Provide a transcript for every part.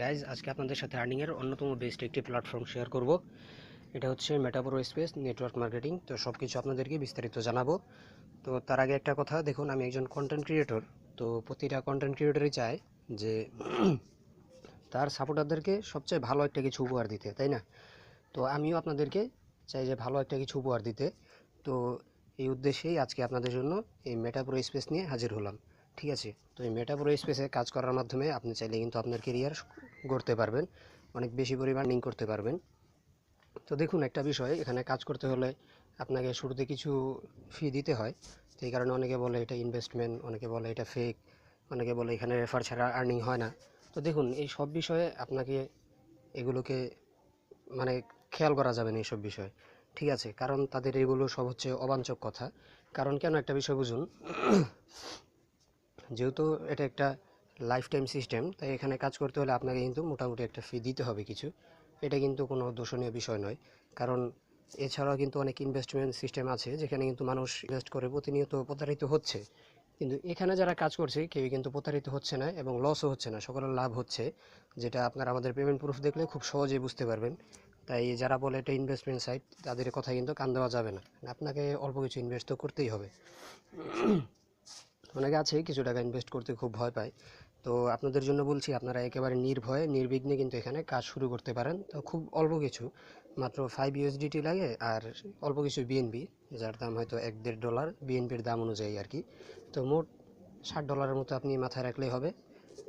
Guys আজকে আপনাদের সাথে আর্নিংয়ের অন্যতম বেস্ট একটি প্ল্যাটফর্ম শেয়ার করব। এটা হচ্ছে মেটাপ্রো স্পেস নেটওয়ার্ক মার্কেটিং তো সব কিছু আপনাদেরকে বিস্তারিত জানাব। তো তার আগে একটা কথা, দেখুন, আমি একজন কন্টেন্ট ক্রিয়েটর তো প্রতিটা কন্টেন্ট ক্রিয়েটরই চায় যে তার সাপোর্টারদেরকে সবচেয়ে ভালো একটা কিছু উপহার দিতে, তাই না? তো আমিও আপনাদেরকে চাই যে ভালো একটা কিছু উপহার দিতে। তো এই উদ্দেশ্যেই আজকে আপনাদের জন্য এই মেটাপ্রো স্পেস নিয়ে হাজির হলাম। ঠিক আছে? তো এই মেটাপ্রো স্পেসে কাজ করার মাধ্যমে আপনি চাইলে কিন্তু আপনার কেরিয়ার গড়তে পারবেন। অনেক বেশি পরিমাণ লিঙ্ক করতে পারবেন। তো দেখুন একটা বিষয়, এখানে কাজ করতে হলে আপনাকে শুরুতে কিছু ফি দিতে হয়। তো এই কারণে অনেকে বলে এটা ইনভেস্টমেন্ট অনেকে বলে এটা ফেক অনেকে বলে এখানে রেফার ছাড়া আর্নিং হয় না। তো দেখুন, এই সব বিষয়ে আপনাকে এগুলোকে মানে খেয়াল করা যাবে না এইসব বিষয়। ঠিক আছে? কারণ তাদের এগুলো সব হচ্ছে অবাঞ্চক কথা। কারণ কেন একটা বিষয় বুঝুন? যেহেতু এটা একটা লাইফ টাইম সিস্টেম তাই এখানে কাজ করতে হলে আপনাকে কিন্তু মোটামুটি একটা ফি দিতে হবে কিছু। এটা কিন্তু কোনো দোষণীয় বিষয় নয়। কারণ এছাড়াও কিন্তু অনেক ইনভেস্টমেন্ট সিস্টেম আছে, যেখানে কিন্তু মানুষ ইনভেস্ট করে প্রতিনিয়ত প্রতারিত হচ্ছে। কিন্তু এখানে যারা কাজ করছে, কেউই কিন্তু প্রতারিত হচ্ছে না এবং লসও হচ্ছে না, সকলের লাভ হচ্ছে, যেটা আপনারা আমাদের পেমেন্ট প্রুফ দেখলে খুব সহজেই বুঝতে পারবেন। তাই যারা বলে এটা ইনভেস্টমেন্ট সাইট তাদের কথা কিন্তু কান দেওয়া যাবে না। আপনাকে অল্প কিছু ইনভেস্ট তো করতেই হবে। অনেকে আছে কিছু টাকা ইনভেস্ট করতে খুব ভয় পায়। তো আপনাদের জন্য বলছি, আপনারা একেবারে নির্ভয়ে, নির্বিঘ্নে কিন্তু এখানে কাজ শুরু করতে পারেন। তো খুব অল্প কিছু, মাত্র ফাইভ ইউএসডিটি লাগে আর অল্প কিছু বিএনবি যার দাম হয়তো এক দেড় ডলার বিএনপির দাম অনুযায়ী আর কি। তো মোট ষাট ডলারের মতো আপনি মাথায় রাখলেই হবে।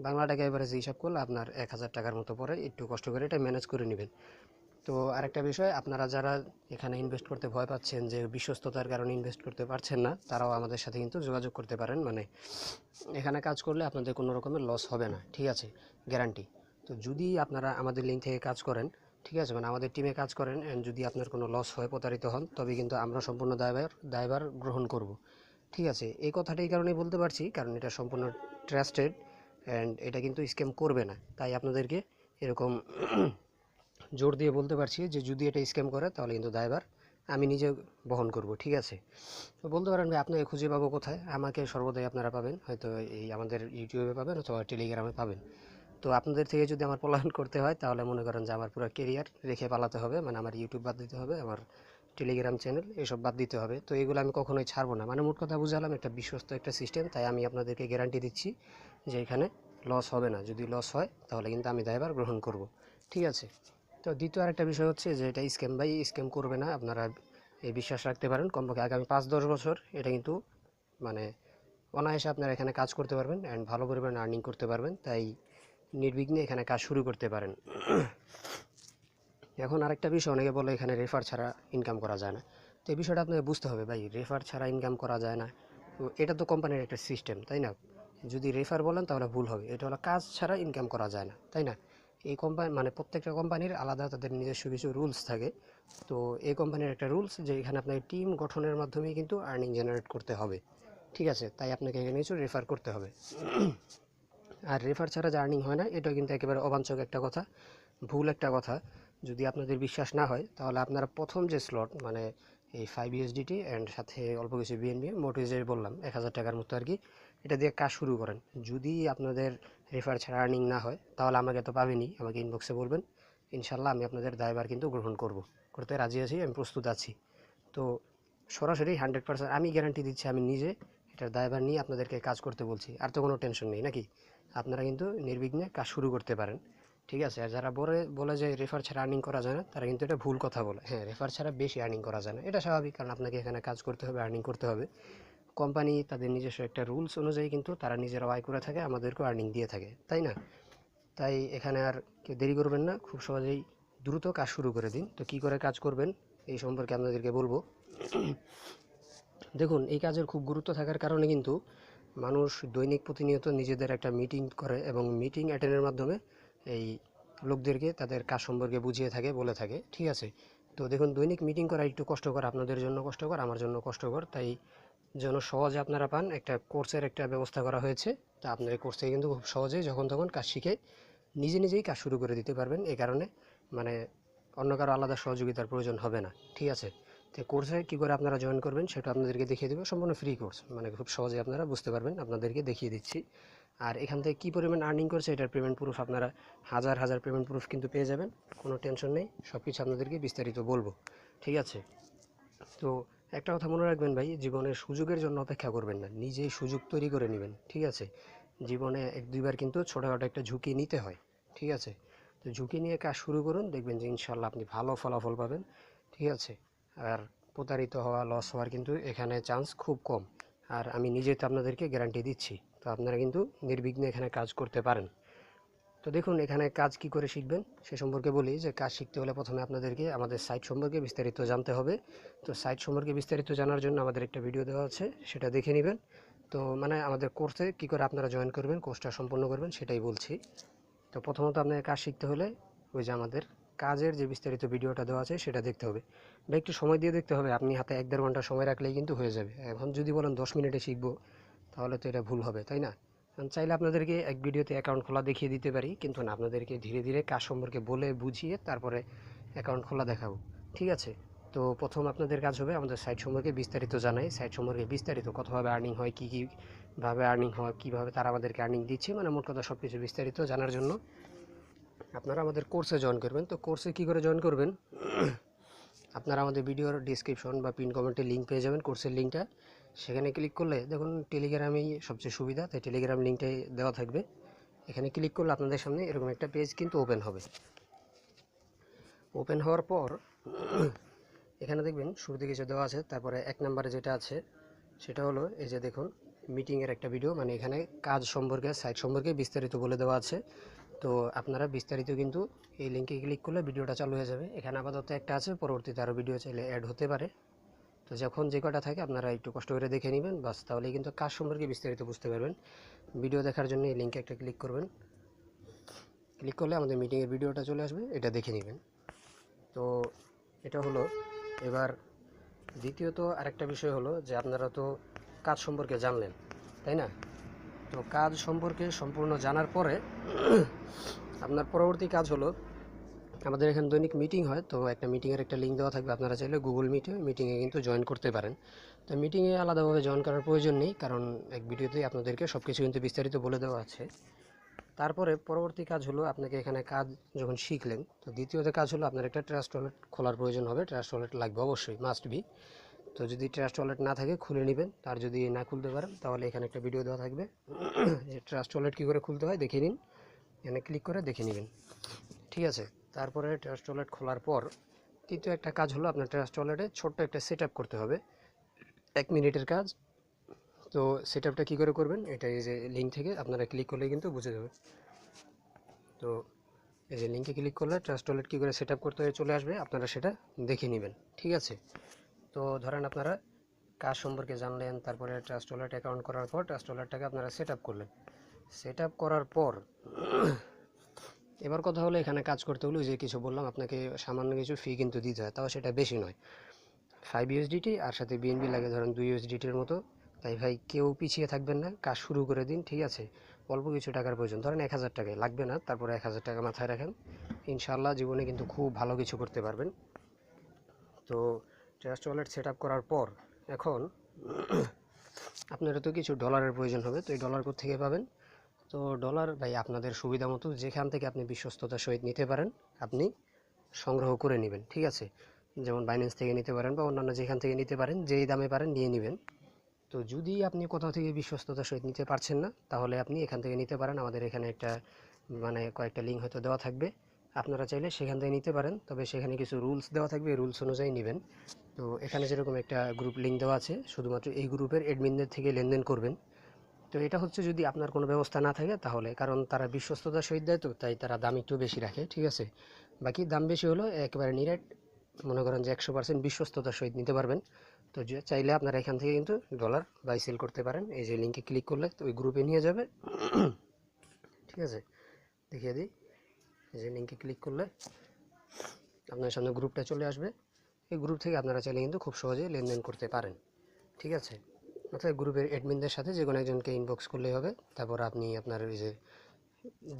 বাংলা টাকা এবারে হিসাব করলে আপনার এক হাজার টাকার মতো পরে একটু কষ্ট করে এটা ম্যানেজ করে নেবেন। তো আরেকটা বিষয়, আপনারা যারা এখানে ইনভেস্ট করতে ভয় পাচ্ছেন যে বিশ্বস্ততার কারণে ইনভেস্ট করতে পারছেন না, তারাও আমাদের সাথে কিন্তু যোগাযোগ করতে পারেন। মানে এখানে কাজ করলে আপনাদের কোনো রকমের লস হবে না, ঠিক আছে? গ্যারান্টি তো যদি আপনারা আমাদের লিঙ্ক থেকে কাজ করেন, ঠিক আছে? মানে আমাদের টিমে কাজ করেন অ্যান্ড যদি আপনার কোনো লস হয়, প্রতারিত হন, তবে কিন্তু আমরা সম্পূর্ণ দায়ভার দায়ভার গ্রহণ করব, ঠিক আছে? এই কথাটা এই কারণেই বলতে পারছি, কারণ এটা সম্পূর্ণ ট্রাস্টেড অ্যান্ড এটা কিন্তু স্ক্যাম করবে না। তাই আপনাদেরকে এরকম জোর দিয়ে বলতে পারছি যে যদি এটা স্ক্যাম করে, তাহলে কিন্তু দায়ভার আমি নিজে বহন করব, ঠিক আছে? তো বলতে পারেন ভাই, আপনাকে খুঁজে পাবো কোথায়? আমাকে সর্বদাই আপনারা পাবেন, হয়তো এই আমাদের ইউটিউবে পাবেন অথবা টেলিগ্রামে পাবেন। তো আপনাদের থেকে যদি আমার পলায়ন করতে হয়, তাহলে মনে করেন যে আমার পুরো কেরিয়ার রেখে পালাতে হবে মানে আমার ইউটিউব বাদ দিতে হবে, আমার টেলিগ্রাম চ্যানেল এসব বাদ দিতে হবে। তো এগুলো আমি কখনোই ছাড়বো না। মানে মোট কথা বুঝালাম, একটা বিশ্বস্ত একটা সিস্টেম তাই আমি আপনাদেরকে গ্যারান্টি দিচ্ছি যে এখানে লস হবে না। যদি লস হয়, তাহলে কিন্তু আমি দায়ভার গ্রহণ করব, ঠিক আছে? তো দ্বিতীয় আরেকটা বিষয় হচ্ছে যে, এটা স্ক্যাম বাই স্ক্যাম করবে না। আপনারা এই বিশ্বাস রাখতে পারেন। কমপক্ষে আগামী পাঁচ, দশ বছর এটা কিন্তু মানে অনায়াসে আপনারা এখানে কাজ করতে পারবেন অ্যান্ড ভালো পরিমাণে আর্নিং করতে পারবেন। তাই নির্বিঘ্নে এখানে কাজ শুরু করতে পারেন। এখন আরেকটা বিষয়, অনেকে বলে এখানে রেফার ছাড়া ইনকাম করা যায় না। তো এই বিষয়টা আপনাকে বুঝতে হবে ভাই রেফার ছাড়া ইনকাম করা যায় না। তো এটা তো কোম্পানির একটা সিস্টেম তাই না? যদি রেফার বলেন তাহলে ভুল হবে। এটা হলো কাজ ছাড়া ইনকাম করা যায় না, তাই না? এই কোম্পানি মানে প্রত্যেকটা কোম্পানির আলাদা তাদের নিজস্ব কিছু রুলস থাকে। তো এই কোম্পানির একটা রুলস যে এখানে আপনাকে টিম গঠনের মাধ্যমে কিন্তু আর্নিং জেনারেট করতে হবে। ঠিক আছে? তাই আপনাকে এখানে কিছু রেফার করতে হবে। আর রেফার ছাড়া যে আর্নিং হয় না এটাও কিন্তু একেবারে অবাঞ্চক একটা কথা, ভুল একটা কথা। যদি আপনাদের বিশ্বাস না হয়, তাহলে আপনারা প্রথম যে স্লট মানে এই ফাইভ ইউএসডিটি অ্যান্ড সাথে অল্প কিছু বিএনবি মোট মোটিভেজের বললাম, এক হাজার টাকার মতো আর কি এটা দিয়ে কাজ শুরু করেন। যদি আপনাদের রেফার ছাড়া আর্নিং না হয়, তাহলে আমাকে তো পাবেনি আমাকে ইনবক্সে বলবেন। ইনশাল্লাহ আমি আপনাদের দায়ভার কিন্তু গ্রহণ করব। করতে রাজি আছি, আমি প্রস্তুত আছি। তো সরাসরি হান্ড্রেড পার্সেন্ট আমি গ্যারান্টি দিচ্ছি আমি নিজে এটার দায়ভার নিয়ে আপনাদেরকে কাজ করতে বলছি। আর তো কোনো টেনশন নেই, নাকি? আপনারা কিন্তু নির্বিঘ্নে কাজ শুরু করতে পারেন। ঠিক আছে, আর যারা বলে বলে যে রেফার ছাড়া আর্নিং করা যায় না, তারা কিন্তু এটা ভুল কথা বলে। হ্যাঁ রেফার ছাড়া বেশি আর্নিং করা যায় না। এটা স্বাভাবিক, কারণ আপনাকে এখানে কাজ করতে হবে আর্নিং করতে হবে। কোম্পানি তাদের নিজস্ব একটা রুলস অনুযায়ী কিন্তু তারা নিজেরা আয় করে থাকে, আমাদেরকেও আর্নিং দিয়ে থাকে, তাই না? তাই এখানে আর কেউ দেরি করবেন না, খুব সহজেই দ্রুত কাজ শুরু করে দিন। তো কি করে কাজ করবেন এই সম্পর্কে আপনাদেরকে বলব। দেখুন, এই কাজের খুব গুরুত্ব থাকার কারণে কিন্তু মানুষ দৈনিক প্রতিনিয়ত নিজেদের একটা মিটিং করে এবং মিটিং অ্যাটেন্ডের মাধ্যমে এই লোকদেরকে তাদের কাজ সম্পর্কে বুঝিয়ে থাকে, বলে থাকে, ঠিক আছে? তো দেখুন, দৈনিক মিটিং করা একটু কষ্টকর, আপনাদের জন্য কষ্টকর, আমার জন্য কষ্টকর, তাই যেন সহজে আপনারা পান, একটা কোর্সের একটা ব্যবস্থা করা হয়েছে। তা আপনার এই কোর্স কিন্তু খুব সহজেই যখন তখন কাজ শিখে নিজে নিজেই কাজ শুরু করে দিতে পারবেন। এই কারণে মানে অন্য কারও আলাদা সহযোগিতার প্রয়োজন হবে না। ঠিক আছে? তো কোর্সে কী করে আপনারা জয়েন করবেন সেটা আপনাদেরকে দেখিয়ে দেবো। সম্পূর্ণ ফ্রি কোর্স মানে খুব সহজে আপনারা বুঝতে পারবেন। আপনাদেরকে দেখিয়ে দিচ্ছি। আর এখান থেকে কী পরিমাণ আর্নিং করছে এটার পেমেন্ট প্রুফ আপনারা হাজার হাজার পেমেন্ট প্রুফ কিন্তু পেয়ে যাবেন। কোনো টেনশন নেই সব কিছু আপনাদেরকে বিস্তারিত বলব। ঠিক আছে? তো একটা কথা মনে রাখবেন ভাই জীবনে সুযোগের জন্য অপেক্ষা করবেন না। নিজেই সুযোগ তৈরি করে নেবেন, ঠিক আছে? জীবনে এক দুইবার কিন্তু ছোটোখাটো একটা ঝুঁকি নিতে হয়, ঠিক আছে? তো ঝুঁকি নিয়ে কাজ শুরু করুন, দেখবেন যে ইনশাল্লাহ আপনি ভালো ফলাফল পাবেন, ঠিক আছে? আর প্রতারিত হওয়া লস হওয়ার কিন্তু এখানে চান্স খুব কম। আর আমি নিজে তো আপনাদেরকে গ্যারান্টি দিচ্ছি। তো আপনারা কিন্তু নির্বিঘ্নে এখানে কাজ করতে পারেন। তো দেখুন, এখানে কাজ কি করে শিখবেন? সে সম্পর্কে বলি যে, কাজ শিখতে হলে প্রথমে আপনাদেরকে আমাদের সাইট সম্পর্কে বিস্তারিত জানতে হবে। তো সাইট সম্পর্কে বিস্তারিত জানার জন্য আমাদের একটা ভিডিও দেওয়া আছে, সেটা দেখে নেবেন। তো মানে আমাদের কোর্সে কি করে আপনারা জয়েন করবেন, কোর্সটা সম্পন্ন করবেন, সেটাই বলছি। তো প্রথমত আপনাকে কাজ শিখতে হলে ওই যে আমাদের কাজের যে বিস্তারিত ভিডিওটা দেওয়া আছে, সেটা দেখতে হবে। বা একটু সময় দিয়ে দেখতে হবে, আপনি হাতে এক দেড় ঘণ্টা সময় রাখলেই কিন্তু হয়ে যাবে। এখন যদি বলেন দশ মিনিটে শিখব, তাহলে তো এটা ভুল হবে, তাই না? চাইলে আপনাদেরকে এক ভিডিওতে অ্যাকাউন্ট খোলা দেখিয়ে দিতে পারি, কিন্তু না, আপনাদেরকে ধীরে ধীরে কাজ সম্পর্কে বলে বুঝিয়ে তারপরে অ্যাকাউন্ট খোলা দেখাবো। ঠিক আছে? তো প্রথম আপনাদের কাজ হবে আমাদের সাইট সম্পর্কে বিস্তারিত জানাই। সাইট সম্পর্কে বিস্তারিত কতভাবে আর্নিং হয়, কী, কীভাবে আর্নিং হয়, কীভাবে তারা আমাদেরকে আর্নিং দিচ্ছে মানে মোট কথা সব কিছু বিস্তারিত জানার জন্য আপনারা আমাদের কোর্সে জয়েন করবেন। তো কোর্সে কী করে জয়েন করবেন? আপনারা আমাদের ভিডিওর ডিসক্রিপশন বা পিন কমেন্টে লিঙ্ক পেয়ে যাবেন কোর্সের লিঙ্কটা সেখানে ক্লিক করলে দেখুন টেলিগ্রামেই সবচেয়ে সুবিধা, তাই টেলিগ্রাম লিঙ্কটাই দেওয়া থাকবে। এখানে ক্লিক করলে আপনাদের সামনে এরকম একটা পেজ কিন্তু ওপেন হবে। ওপেন হওয়ার পর এখানে দেখবেন শুরুতে কিছু দেওয়া আছে, তারপরে এক নম্বরে যেটা আছে, সেটা হলো এই যে দেখুন মিটিংয়ের একটা ভিডিও মানে এখানে কাজ সম্পর্কে সাইট সম্পর্কে বিস্তারিত বলে দেওয়া আছে। তো আপনারা বিস্তারিত কিন্তু এই লিঙ্কে ক্লিক করলে ভিডিওটা চালু হয়ে যাবে। এখানে আপাতত একটা আছে, পরবর্তীতে আরও ভিডিও চাইলে অ্যাড হতে পারে। তো যখন যে কটা থাকে আপনারা একটু কষ্ট করে দেখে নেবেন, বাস তাহলেই কিন্তু কাজ সম্পর্কে বিস্তারিত বুঝতে পারবেন। ভিডিও দেখার জন্য এই লিঙ্কে একটা ক্লিক করবেন। ক্লিক করলে আমাদের মিটিংয়ের ভিডিওটা চলে আসবে, এটা দেখে নেবেন। তো এটা হলো, এবার দ্বিতীয়ত আরেকটা বিষয় হলো যে আপনারা তো কাজ সম্পর্কে জানলেন, তাই না? তো কাজ সম্পর্কে সম্পূর্ণ জানার পরে আপনার পরবর্তী কাজ হলো আমাদের এখানে দৈনিক মিটিং হয়, তো একটা মিটিংয়ের একটা লিঙ্ক দেওয়া থাকবে আপনারা চাইলে গুগল মিটে মিটিংয়ে কিন্তু জয়েন করতে পারেন। তো মিটিংয়ে আলাদাভাবে জয়েন করার প্রয়োজন নেই, কারণ এক ভিডিওতেই আপনাদেরকে সব কিছু কিন্তু বিস্তারিত বলে দেওয়া আছে। তারপরে পরবর্তী কাজ হলো আপনাকে এখানে কাজ যখন শিখলেন, তো দ্বিতীয়ত কাজ হলো আপনার একটা ট্রাস্ট ওয়ালেট খোলার প্রয়োজন হবে। ট্রাস্ট ওয়ালেট লাগবে অবশ্যই মাস্ট বি তো যদি ট্রাস্ট ওয়ালেট না থাকে, খুলে নেবেন। আর যদি না খুলতে পারেন, তাহলে এখানে একটা ভিডিও দেওয়া থাকবে। যে ট্রাস্ট ওয়ালেট কী করে খুলতে হয়, দেখে নিন। এখানে ক্লিক করে দেখে নেবেন। ঠিক আছে? তারপরে ট্রাস্ট ওয়ালেট খোলার পর তৃতীয় একটা কাজ হলো আপনার ট্রাস্ট ওয়ালেটে ছোট্ট একটা সেট করতে হবে। এক মিনিটের কাজ। তো সেট আপটা কী করে করবেন? এটা এই যে লিঙ্ক থেকে আপনারা ক্লিক করলে কিন্তু বুঝে যাবে। তো এই যে লিঙ্কে ক্লিক করলে ট্রাস্ট ওয়ালেট কী করে সেট করতে হয়ে চলে আসবে, আপনারা সেটা দেখে নেবেন। ঠিক আছে? তো ধরেন আপনারা কাজ সম্পর্কে জানলেন, তারপরে ট্রাস্ট ওয়ালেট অ্যাকাউন্ট করার পর ট্রাস্ট ওয়ালেটটাকে আপনারা সেট করলেন। সেট করার পর এবার কথা হলো এখানে কাজ করতে হলে যে কিছু বললাম, আপনাকে সামান্য কিছু ফি কিন্তু দিতে হয়, তাও সেটা বেশি নয়। ফাইভ ইউএসডিটি আর সাথে বিএনবি লাগে ধরেন দুই ইউএসডিটির মতো। তাই ভাই কেউ পিছিয়ে থাকবেন না, কাজ শুরু করে দিন, ঠিক আছে? অল্প কিছু টাকার প্রয়োজন, ধরেন এক হাজার টাকায়, লাগবে না, তারপরে এক হাজার টাকা মাথায় রাখেন। ইনশাল্লাহ জীবনে কিন্তু খুব ভালো কিছু করতে পারবেন। তো ট্রাস্ট ওয়ালেট সেট করার পর এখন আপনারা তো কিছু ডলারের প্রয়োজন হবে, তো এই ডলার থেকে পাবেন? তো ডলার ভাই, আপনাদের সুবিধা মতো যেখান থেকে আপনি বিশ্বস্ততার সহিত নিতে পারেন, আপনি সংগ্রহ করে নেবেন, ঠিক আছে? যেমন বাইন্যান্স থেকে নিতে পারেন বা অন্যান্য যেখান থেকে নিতে পারেন, যেই দামে পারেন নিয়ে নেবেন। তো যদি আপনি কোথাও থেকে বিশ্বস্ততার সহিত নিতে পারছেন না, তাহলে আপনি এখান থেকে নিতে পারেন। আমাদের এখানে একটা মানে কয়েকটা লিঙ্ক হয়তো দেওয়া থাকবে। আপনারা চাইলে সেখান থেকে নিতে পারেন, তবে সেখানে কিছু রুলস দেওয়া থাকবে রুলস অনুযায়ী নেবেন। তো এখানে যেরকম একটা গ্রুপ লিঙ্ক দেওয়া আছে, শুধুমাত্র এই গ্রুপের অ্যাডমিনদের থেকে লেনদেন করবেন। তো এটা হচ্ছে যদি আপনার কোনো ব্যবস্থা না থাকে তাহলে, কারণ তারা বিশ্বস্ততার সহিত দেয় তো তাই তারা দাম একটু বেশি রাখে, ঠিক আছে? বাকি দাম বেশি হলো একেবারে নিরেট, মনে করেন যে একশো পার্সেন্ট বিশ্বস্ততার সহিত নিতে পারবেন। তো যে চাইলে আপনারা এখান থেকে কিন্তু ডলার বাই সেল করতে পারেন। এই যে লিঙ্কে ক্লিক করলে তো ওই গ্রুপে নিয়ে যাবে। ঠিক আছে? দেখিয়ে দিই। এই যে লিঙ্কে ক্লিক করলে আপনার সামনে গ্রুপটা চলে আসবে। এই গ্রুপ থেকে আপনারা চাইলে কিন্তু খুব সহজে লেনদেন করতে পারেন। ঠিক আছে? অর্থাৎ গ্রুপের অ্যাডমিনদের সাথে যে কোনো একজনকে ইনবক্স করলেই হবে। তারপর আপনি আপনার ওই যে,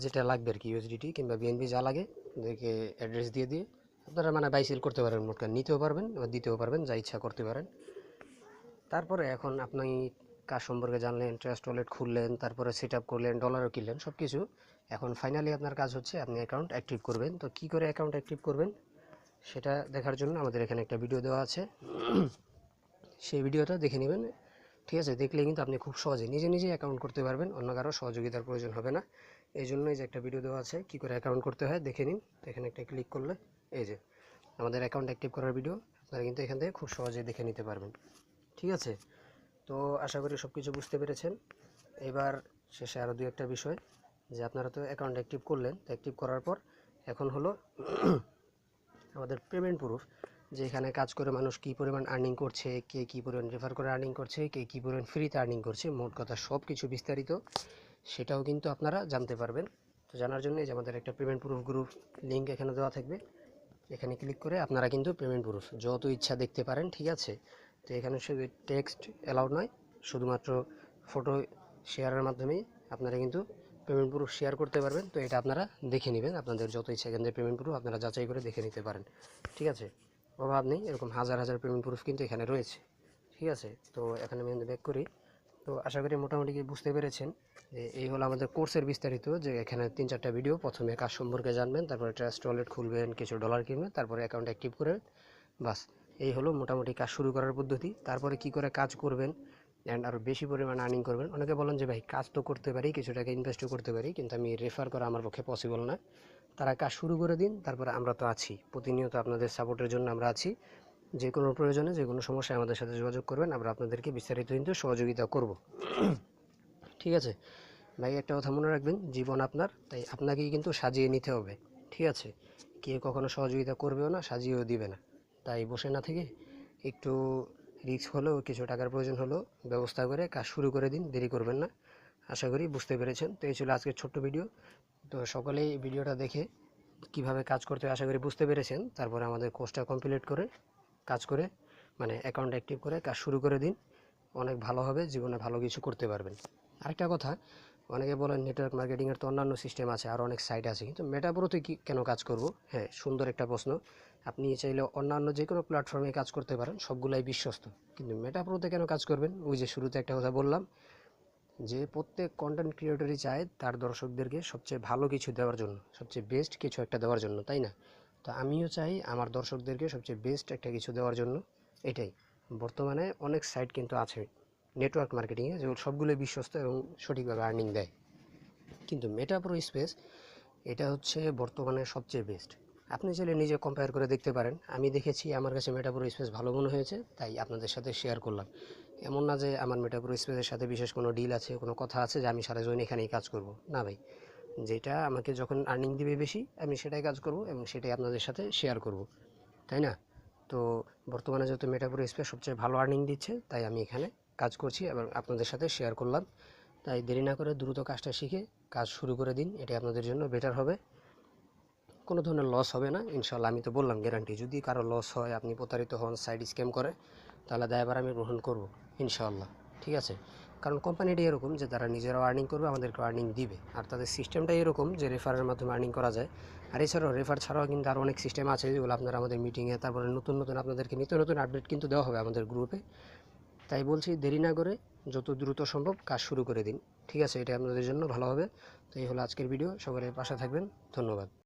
যেটা লাগবে আর কি ইউএসডিটি কিংবা বিএনপি যা লাগে, ওদেরকে অ্যাড্রেস দিয়ে দিয়ে আপনারা মানে বাই সেল করতে পারবেন মোটকা নিতেও পারবেন বা দিতেও পারবেন, যা ইচ্ছা করতে পারেন। তারপরে এখন আপনি কাজ সম্পর্কে জানলেন ট্রাস্ট ওয়ালেট খুললেন, তারপরে সেট আপ করলেন ডলারও কিনলেন সব কিছু এখন ফাইনালি আপনার কাজ হচ্ছে আপনি অ্যাকাউন্ট অ্যাক্টিভ করবেন। তো কী করে অ্যাকাউন্ট অ্যাক্টিভ করবেন, সেটা দেখার জন্য আমাদের এখানে একটা ভিডিও দেওয়া আছে। সেই ভিডিওটা দেখে নেবেন। ঠিক আছে? দেখলে কিন্তু আপনি খুব সহজে নিজে নিজে অ্যাকাউন্ট করতে পারবেন। অন্য কারও সহযোগিতার প্রয়োজন হবে না। এই জন্যই যে একটা ভিডিও দেওয়া আছে, কী করে অ্যাকাউন্ট করতে হয় দেখে নিন। এখানে একটা ক্লিক করলে, এই যে, আমাদের অ্যাকাউন্ট অ্যাক্টিভ করার ভিডিও আপনারা কিন্তু এখান থেকে খুব সহজে দেখে নিতে পারবেন। ঠিক আছে? তো আশা করি সব কিছু বুঝতে পেরেছেন। এবার শেষে আরও দু একটা বিষয়, যে আপনারা তো অ্যাকাউন্ট অ্যাক্টিভ করলেন। অ্যাক্টিভ করার পর এখন হলো আমাদের পেমেন্ট প্রুফ যে এখানে কাজ করে মানুষ কী পরিমাণ আর্নিং করছে, কে কী পরিমাণ রেফার করে আর্নিং করছে, কে কী পরিমাণ ফ্রিতে আর্নিং করছে, মোট কথা সব কিছু বিস্তারিত সেটাও কিন্তু আপনারা জানতে পারবেন। তো জানার জন্য যে আমাদের একটা পেমেন্ট প্রুফ গ্রুপ লিঙ্ক এখানে দেওয়া থাকবে, এখানে ক্লিক করে আপনারা কিন্তু পেমেন্ট প্রুফ যত ইচ্ছা দেখতে পারেন, ঠিক আছে? তো এখানে শুধু টেক্সট অ্যালাউড নয়, শুধুমাত্র ফটো শেয়ারের মাধ্যমেই আপনারা কিন্তু পেমেন্ট প্রুফ শেয়ার করতে পারবেন। তো এটা আপনারা দেখে নেবেন, আপনাদের যত ইচ্ছা এখান থেকে পেমেন্ট প্রুফ আপনারা যাচাই করে দেখে নিতে পারেন, ঠিক আছে? অভাব নেই, এরকম হাজার হাজার পেমেন্ট প্রুফ কিন্তু এখানে রয়েছে। ঠিক আছে? তো এখানে আমি ব্যাক করি। তো আশা করি মোটামুটি বুঝতে পেরেছেন যে এই হলো আমাদের কোর্সের বিস্তারিত, যে এখানে তিন চারটা ভিডিও প্রথমে কাজ সম্পর্কে জানবেন, তারপরে ট্রাস্ট ওয়ালেট খুলবেন, কিছু ডলার কিনবেন, তারপরে অ্যাকাউন্ট অ্যাক্টিভ করে, বাস। এই হলো মোটামুটি কাজ শুরু করার পদ্ধতি। তারপরে কি করে কাজ করবেন অ্যান্ড আরও বেশি পরিমাণ আর্নিং করবেন। অনেকে বলেন যে ভাই, কাজ তো করতে পারি, কিছু টাকা ইনভেস্টও করতে পারি, কিন্তু আমি রেফার করা আমার পক্ষে পসিবল না। তারা কাজ শুরু করে দিন, তারপরে আমরা তো আছি। প্রতিনিয়ত আপনাদের সাপোর্টের জন্য আমরা আছি। যে কোনো প্রয়োজনে, যে কোনো সমস্যায় আমাদের সাথে যোগাযোগ করবেন, আমরা আপনাদেরকে বিস্তারিত কিন্তু সহযোগিতা করব। ঠিক আছে? ভাই, একটা কথা মনে রাখবেন, জীবন আপনার, তাই আপনাকেই কিন্তু সাজিয়ে নিতে হবে। ঠিক আছে? কে কখনো সহযোগিতা করবেও না, সাজিয়েও দিবে না। তাই বসে না থেকে একটু রিস্ক হলেও, কিছু টাকার প্রয়োজন হলেও ব্যবস্থা করে কাজ শুরু করে দিন, দেরি করবেন না। আশা করি বুঝতে পেরেছেন। তো এই ছিল আজকের ছোট্ট ভিডিও। তো সকলেই ভিডিওটা দেখে কীভাবে কাজ করতে আশা করি বুঝতে পেরেছেন। তারপরে আমাদের কোর্সটা কমপ্লিট করে, কাজ করে মানে অ্যাকাউন্ট অ্যাক্টিভ করে, কাজ শুরু করে দিন। অনেক ভালো হবে, জীবনে ভালো কিছু করতে পারবেন। আরেকটা কথা, অনেকে বলেন নেটওয়ার্ক মার্কেটিংয়ের তো অন্যান্য সিস্টেম আছে, আর অনেক সাইট আছে। কিন্তু মেটাপ্রোতে কি, কেন কাজ করব? হ্যাঁ সুন্দর একটা প্রশ্ন। আপনি চাইলে অন্যান্য যে কোনো প্ল্যাটফর্মে কাজ করতে পারেন, সবগুলাই বিশ্বস্ত। কিন্তু মেটাপ্রোতে কেন কাজ করবেন? ওই যে শুরুতে একটা কথা বললাম যে প্রত্যেক কন্টেন্ট ক্রিয়েটরই চায় তার দর্শকদেরকে সবচেয়ে ভালো কিছু দেওয়ার জন্য, সবচেয়ে বেস্ট কিছু একটা দেওয়ার জন্য, তাই না? তো আমিও চাই আমার দর্শকদেরকে সবচেয়ে বেস্ট একটা কিছু দেওয়ার জন্য, এটাই। বর্তমানে অনেক সাইট কিন্তু আছে নেটওয়ার্ক মার্কেটিংয়ে যেগুলো সবগুলোই বিশ্বস্ত এবং সঠিকভাবে আর্নিং দেয়। কিন্তু মেটাপ্রো স্পেস এটা হচ্ছে বর্তমানে সবচেয়ে বেস্ট আপনি চাইলে নিজে কম্পেয়ার করে দেখতে পারেন। আমি দেখেছি আমার কাছে মেটাপ্রো স্পেস ভালো মনে হয়েছে, তাই আপনাদের সাথে শেয়ার করলাম। এমন না যে আমার মেটাপ্রো স্পেসের সাথে বিশেষ কোনো ডিল আছে, কোনো কথা আছে যে আমি সারা জীবন এখানেই কাজ করব। না ভাই, যেটা আমাকে যখন আর্নিং দিবে বেশি, আমি সেটাই কাজ করব এবং সেটাই আপনাদের সাথে শেয়ার করব। তাই না? তো বর্তমানে যেহেতু মেটাপুর স্পেস সবচেয়ে ভালো আর্নিং দিচ্ছে, তাই আমি এখানে কাজ করছি এবং আপনাদের সাথে শেয়ার করলাম। তাই দেরি না করে দ্রুত কাজটা শিখে কাজ শুরু করে দিন এটা আপনাদের জন্য বেটার হবে। কোনো ধরনের লস হবে না ইনশাল্লাহ আমি তো বললাম গ্যারান্টি যদি কারও লস হয়, আপনি প্রতারিত হন সাইড স্ক্যাম করে তাহলে দায়বার আমি গ্রহণ করব ইনশাল্লাহ ঠিক আছে? কারণ কোম্পানিটা এরকম যে তারা নিজেরাও আর্নিং করবে, আমাদেরকে আর্নিং দিবে। আর তাদের সিস্টেমটা এরকম যে রেফারের মাধ্যমে আর্নিং করা যায়। আর এছাড়াও রেফার ছাড়াও কিন্তু আরও অনেক সিস্টেম আছে যেগুলো আপনারা আমাদের মিটিংয়ে তারপরে নতুন নতুন আপনাদেরকে নিত্য নতুন আপডেট কিন্তু দেওয়া হবে আমাদের গ্রুপে তাই বলছি, দেরি না করে যত দ্রুত সম্ভব কাজ শুরু করে দিন। ঠিক আছে? এটা আপনাদের জন্য ভালো হবে। তো এই হলো আজকের ভিডিও সকলের পাশে থাকবেন। ধন্যবাদ।